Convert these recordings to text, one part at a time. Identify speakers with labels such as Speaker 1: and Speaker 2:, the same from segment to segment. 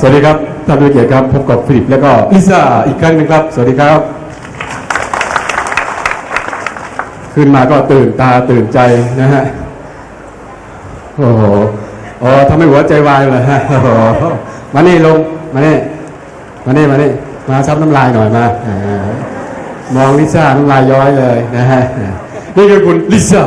Speaker 1: สวัสดีครับท่านผู้เกียรติครับพบกับฟิลิปแล้วก็ลิซ่าอีกครั้งหนึงครับ สวัสดีครับ ขึ้นมาก็ตื่นตาตื่นใจนะฮะโอ้โหอ๋อทำให้หัวใจวายเลยฮะโอ้โหมานี่ลงมานี่มานี่มานี่มาซับน้ำลายหน่อยมาอ่ามองลิซ่าน้ำลายย้อยเลยนะฮะนี่คือคุณลิซ่า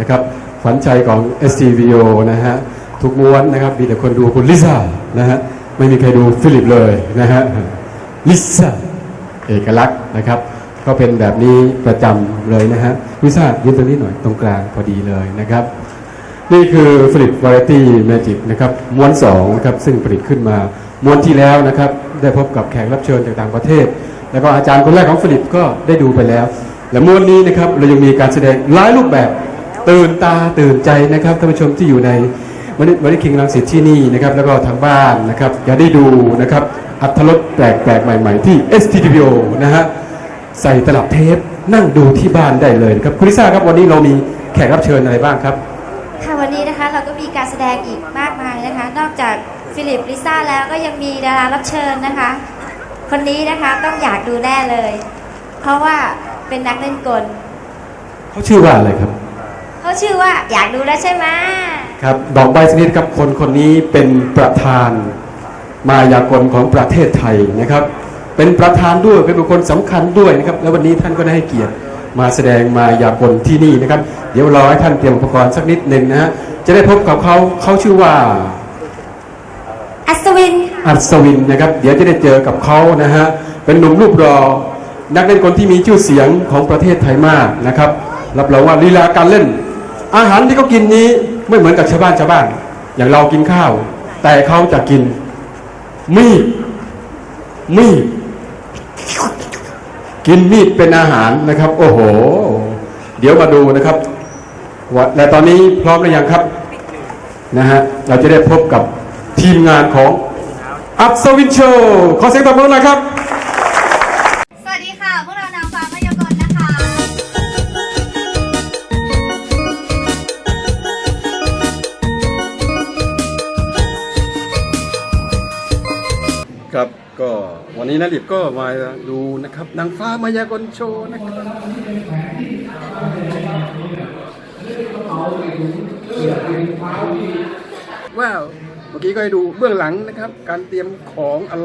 Speaker 1: นะครับขวัญใจของ STVO นะฮะทุกม้วนนะครับมีแต่คนดูคุณลิซ่านะฮะ ไม่มีใครดูฟิลิปเลยนะฮะลิซ่าเอกลักษณ์นะครับ ก็เป็นแบบนี้ประจำเลยนะฮะลิซ่ายืนตรงนี้หน่อยตรงกลางพอดีเลยนะครับ นี่คือฟิลิปวาไรตี้แมจิกนะครับม้วนสองนะครับซึ่งผลิตขึ้นมาม้วนที่แล้วนะครับ ได้พบกับแขกรับเชิญจากต่างประเทศ แล้วก็อาจารย์คนแรกของฟิลิปก็ได้ดูไปแล้ว และม้วนนี้นะครับเรายังมีการแสดงหลายรูปแบบตื่นตาตื่นใจนะครับท่านผู้ชมที่อยู่ใน วันนี้วันนี้คิงรังสิตที่นี่นะครับแล้วก็ทางบ้านนะครับอย่าได้ดูนะครับอัธรสแปลกๆ ใหม่ๆ ที่ STVO นะฮะใส่ตลับเทปนั่งดูที่บ้านได้เลยนะครับคุณลิซ่าครับวันนี้เรามีแขกรับเชิญอะไรบ้างครับ
Speaker 2: ค่ะวันนี้นะคะเราก็มีการแสดงอีกมากมายนะคะ นอกจากฟิลิปลิซ่าแล้วก็ยังมีดารารับเชิญนะคะ คนนี้นะคะต้องอยากดูแน่เลย เพราะว่าเป็นนักเล่นกล
Speaker 1: เขาชื่อว่าอะไรครับ
Speaker 2: เขาชื่อว่าอยากดูแล้วใช่ไหม
Speaker 1: ครับบอกใบสกนิดครับคนคนนี้เป็นประธานมายากลของประเทศไทยนะครับ เป็นประธานด้วยเป็นบุคคลสำคัญด้วยนะครับ แล้ววันนี้ท่านก็ได้ให้เกียรติมาแสดงมายากลที่นี่นะครับ เดี๋ยวรอให้ท่านเตรียมอุปกรณ์สักนิดหนึ่งนะฮะจะได้พบกับเขาเขาชื่อว่า
Speaker 2: อัศวิน
Speaker 1: อัศวินนะครับ เดี๋ยวจะได้เจอกับเขานะฮะเป็นหนุ่มรูปรอ นักเล่นคนที่มีชื่อเสียงของประเทศไทยมากนะครับรับรองว่าลีลาการเล่น อาหารที่เขากินนี้ ไม่เหมือนกับชาวบ้านชาวบ้าน อย่างเรากินข้าว แต่เขาจะกิน มีดมีดกินมีดเป็นอาหารนะครับ โอ้โห เดี๋ยวมาดูนะครับว่าและตอนนี้พร้อมหรือยังครับนะฮะเราจะได้พบกับทีมงานของอัศวินโชว์ขอเสียงตบมือหน่อยครับ
Speaker 3: สวัสดีค่ะ พวกเรานางฟ้า
Speaker 1: ครับก็วันนี้นะลิบก็มาดูนะครับนางฟ้ามายากลโชว์นะครับว้าวเมื่อกี้ก็ให้ดูเบื้องหลังนะครับ การเตรียมของอะไร